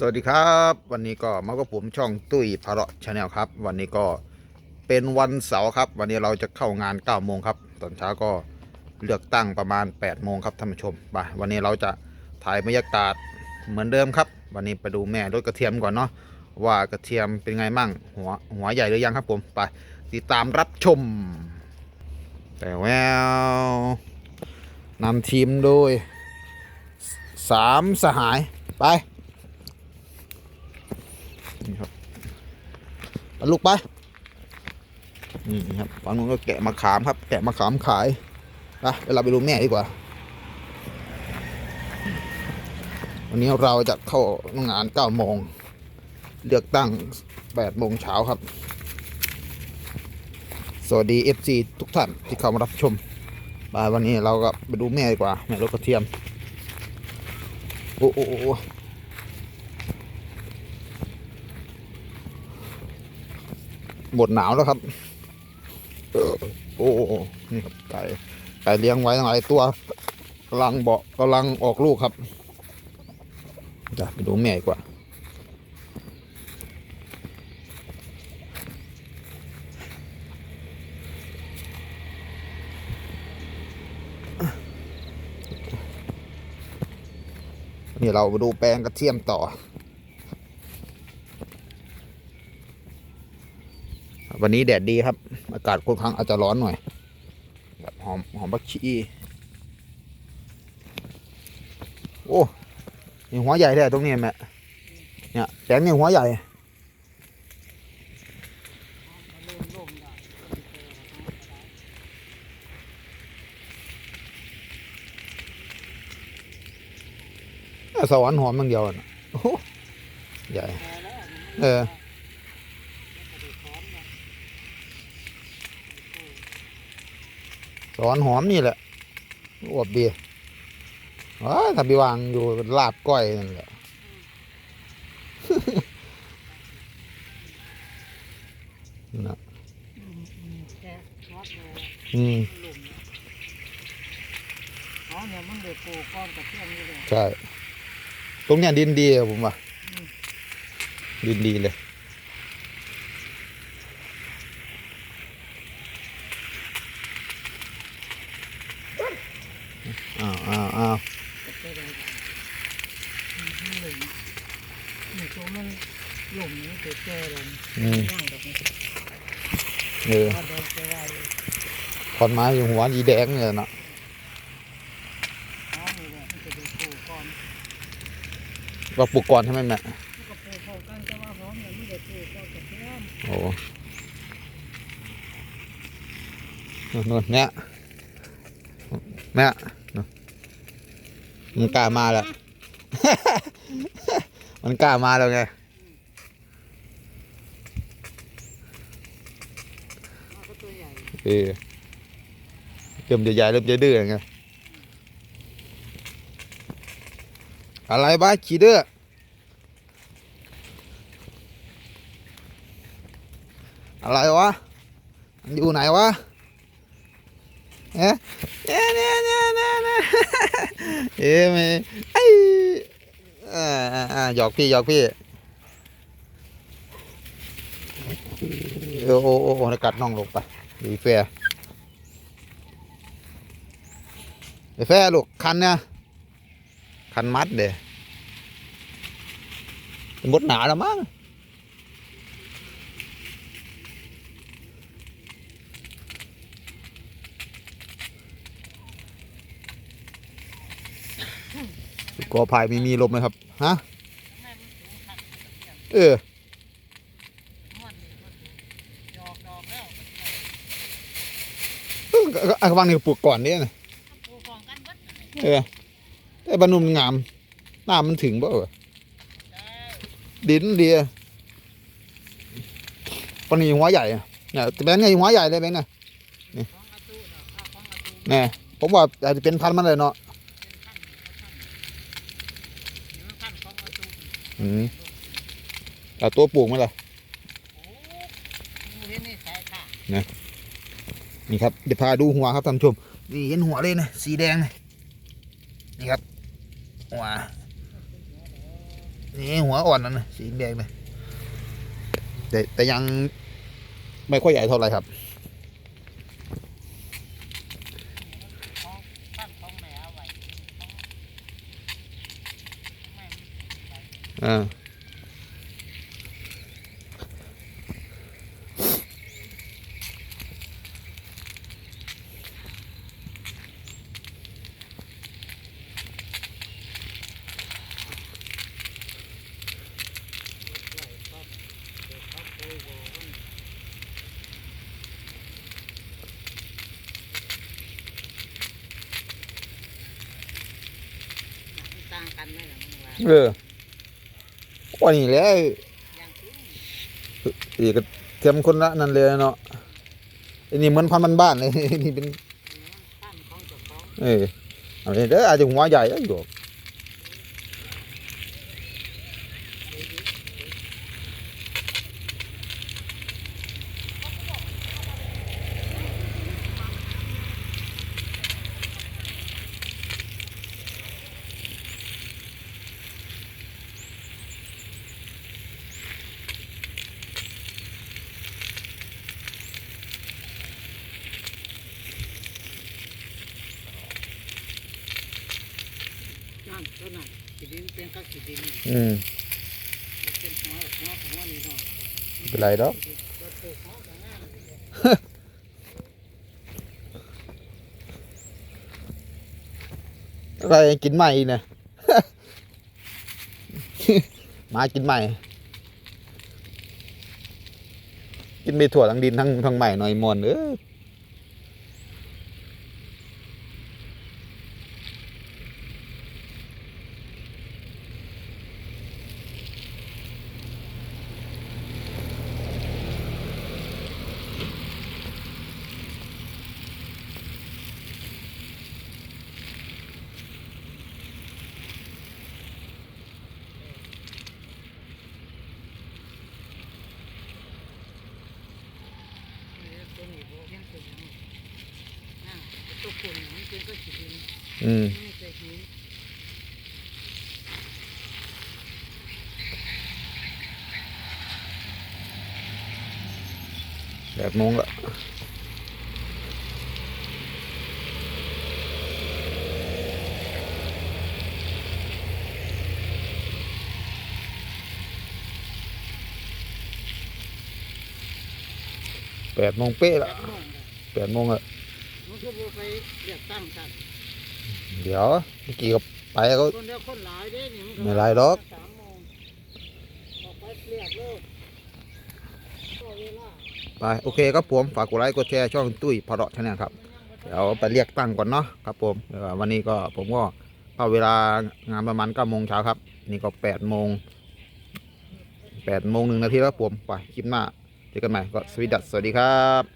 สวัสดีครับ วันนี้ก็มากับผมช่องตุ้ยพาระชาแนลครับ วันนี้ก็เป็นวันเสาร์ครับ วันนี้เราจะเข้างาน9โมงครับ ตอนเช้าก็เลือกตั้งประมาณ8โมงครับท่านผู้ชมไปวันนี้เราจะถ่ายบรรยากาศเหมือนเดิมครับ วันนี้ไปดูแม่รถกระเทียมก่อนเนาะว่ากระเทียมเป็นไงมั่งหัวหัวใหญ่หรือยังครับผมไปติดตามรับชม แต่แววนำทีมโดยสามสหายไป นี่ครับเอาลูกไปนี่ครับฝั่งนู้นก็แกะมะขามครับ แกะมะขามขายไปเดี๋ยวเราไปดูแม่ดีกว่า วันนี้เราจะเข้างาน9โมงเลือกตั้ง8โมงเช้าครับ สวัสดี FC ทุกท่านที่เข้ามารับชมไปวันนี้เราก็ไปดูแม่ดีกว่า แม่รถกระเทียม โอ้โอ้โอ้โอ้ หมดหนาวแล้วครับโอ้โอ้นี่ครับไก่ไก่เลี้ยงไว้หลายตัวกำลังเบาะกำลังออกลูกครับจะไปดูแม่กว่านี่เรามาดูแปลงกระเทียมต่อ วันนี้แดดดีครับ อากาศค่อนข้างอาจจะร้อนหน่อยแบบหอมหอมบักชีโอ้มีหัวใหญ่เลยตรงนี้แม่เนี่ยแสงนี่หัวใหญ่สวรรค์หอมมันเดียวน่ะใหญ่ เออ สอนหอมนี่แหละอวบดีว้าถ้าไปวางอยู่ลาบก้อยนั่นแหละนะแกะวัดเลยอืมหลุมอ๋อเนี่ยมันเลยปลูกก้อนกระเทียมนี่เลยใช่ ตรงเนี้ยดินดีอะผมว่าดินดีเลย อ้าวอ้าวอ้าวไปเลยหลุมนี่ตัวมันหลุมนี่ตัวแก่เลยอืมย่างแบบนี้เออถ้าเดินไปได้เลยขอนไม้อยู่หัวดีแดงเลยนะอ๋อนี่แหละมันจะได้ปลูกก้อนว่าปลูกก่อนใช่ไหมแม่มันก็ปูเขากันแต่ว่าหอมเนี่ยมันจะปูก่อนกับเพื่อนโอ้นู่นๆเนี่ยแม่ มันกล้ามาแล้ว มันกล้ามาแล้วไงมันก็ตัวใหญ่เออเริ่มจะใหญ่เริ่มจะดื้อไงอะไรบ้าขี้ดื้ออะไรวะมันอยู่ไหนวะ เอ๊ะเนี่ยเนี่ยเนี่ย เนี่ยเนี่ยเอ๊ะไม่ไอ้อ่าอ่าอ่าหยอกพี่หยอกพี่โอ้โอ้โอ้โอ้กัดน้องลงไปดีเฟียดีเฟียลูกคันเนี่ยคันมัดเด้หมดหนาแล้วมั้ง กอไผ่ไม่มีลมเลยครับ ฮะ เออักวไอ้วางนี่ปลูกก่อนเนี่ยนะเออแต่บรรนุมงามหน้ามันถึงบ่เออด้ดินดีอะปนนี้หัวใหญ่เนี่ยแบงค์ไงหัวใหญ่เลยแบงค์ไงของอาตูน่ะข้าวของอาตูแน่ผมว่าอาจจะเป็นพันมันเลยเนาะ เป็นขั้นเป็นขั้นเนื้อขั้นของอาตู อืมแต่ตัวปลูกมันล่ะโอ้เห็นนี่สายค่ะนี่ครับเดี๋ยวพาดูหัวครับท่านผู้ชมนี่เห็นหัวเลยนะสีแดงเลยนี่ครับหัวนี่หัวอ่อนนั่นนะสีแดงเลยแต่แต่ยังไม่ค่อยใหญ่เท่าไหร่ครับ ของท่านของแม่เอาไว้ของแม่ อ่า ว่าเออว่านี่แหละอย่างที่อีกก็เทียมคนละนั่นเลยเนาะอันนี้เหมือนพันธุ์บ้านเลยนี่เป็น เอองเจ้าของเออเอาเด้ออาจจะหัวใหญ่แล้วอยู่ นั่นเท่านั้นขีดินเป็นก็ขีดิน อืมเป็นไรดอกอะไรกินใหม่เนี่ยมากินใหม่ กินไปถั่วทั้งดินทั้งทั้งใหม่หน่อยมวนเออ ตัวนี้โบยังตัวนี้อ่าตัวคนมันเป็นก็ขีดินอืมนี่จะหินแปดโมงละ แปดโมงเป๊ะละแปดโมงแปดโมงอะมันก็โบไปเรียกตั้งกันเดี๋ยวเมื่อกี้ก็ไปก็ คนเดียวคนหลายเด้นี่นไม่หลายหรอก สามโมงออกไปเรียกโลกก็เวลา ไปโอเคครับผมฝากกดไลค์กดแชร์ช่องตุ้ยพาระชาแนลครับเดี๋ยวไปเรียกตั้งก่อนเนาะครับผมเดี๋ยววันนี้ก็ผมก็เข้าเวลางานประมาณเก้าโมงเช้าครับ นี่ก็แปดโมงแปดโมงหนึ่งนาทีแล้วครับผมไปคลิปหน้า เจอกันใหม่ก็สวัสสวัสดีครับ